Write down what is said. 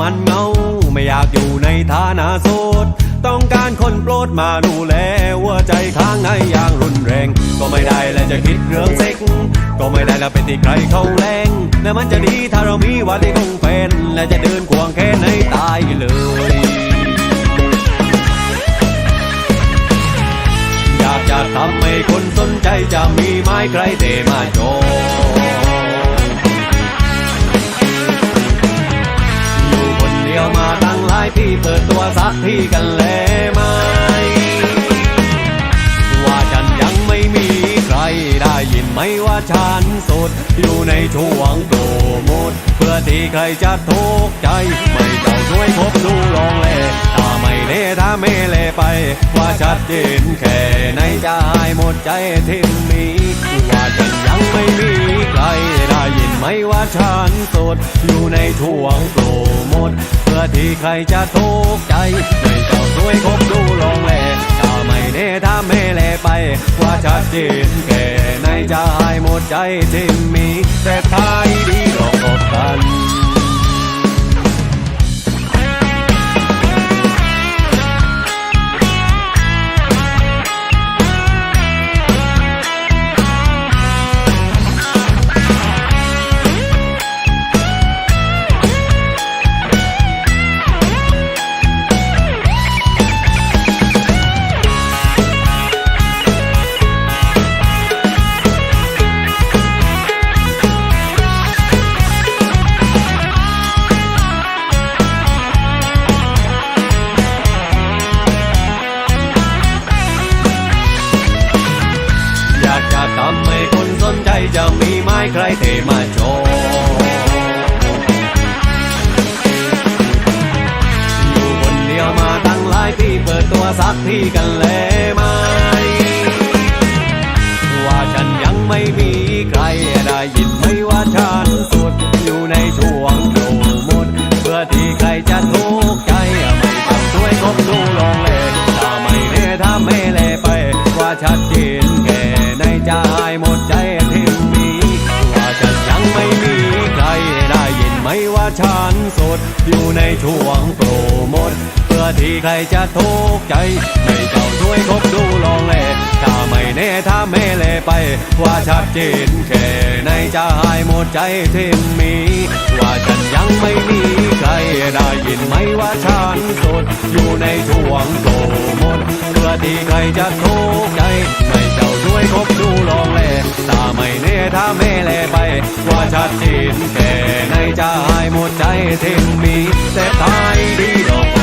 มันเงา ไม่อยากอยู่ในฐานะโสด ต้องการคนโปรดมาดูแลหัวใจข้างในอย่างรุนแรง ก็ไม่ได้และจะคิดเรื่องเซ็ก ก็ไม่ได้แล้วเป็นที่ใครเขาแรงและมันจะดีถ้าเรามีวันที่คงเป็นและจะเดินควงแค่ในตายเลยอยากจะทำให้คนสนใจจะมีไม้ใครเทมาโจ ที่กันแล้วไหม ว่าฉันยังไม่มีใครได้ยินไหมว่าฉันสด อยู่ในช่วงโปรโมทเพื่อที่ใครจะทุกข์ใจ ไม่เจ้าช่วยพบดูลองแลถ้าไม่ เล่ถ้าไม่เลไป ว่าชัดเจนแค่ในใจหมดใจทิ้งมีว่าฉันยังไม่มีใครได้ยินไหมว่าฉันโสดอยู่ในช่วงโปรโมทเพื่อที่ใครจะทุกข์ใจ ไม่เจ้าช่วยพบดูลองแลถ้าไม่เน่ถ้าไม่แลไป ว่าชัดเจนแค่ในใจหมดใจที่มีแต่ำให้คนสนใจจะมีไม้ใครเทมาโชว์อยู่คนเดียวมาตั้งหลายที่เปิดตัวสักที่กันเลยไหมว่าฉันยังไม่ ฉันสด อยู่ในช่วงโปรโมทเพื่อที่ใครจะทุกข์ใจ ไม่เจ้าช่วยคบดูลองเลถ้าไม่แน่ถ้าไม่เลไป ว่าชัดเจนแค่ในใจหายหมดใจที่มี ว่าฉันยังไม่มีใครได้ยินไหมว่าฉันสด อยู่ในช่วงโปรโมทเพื่อที่ใครจะทุกข์ใจ ไม่เจ้าช่วยคบดูลองเล ไม่แน่ถ้าไม่เลไปว่าชัดเจนแค่ในใจหมดใจทิ้งมีแต่ท้ายดีดอก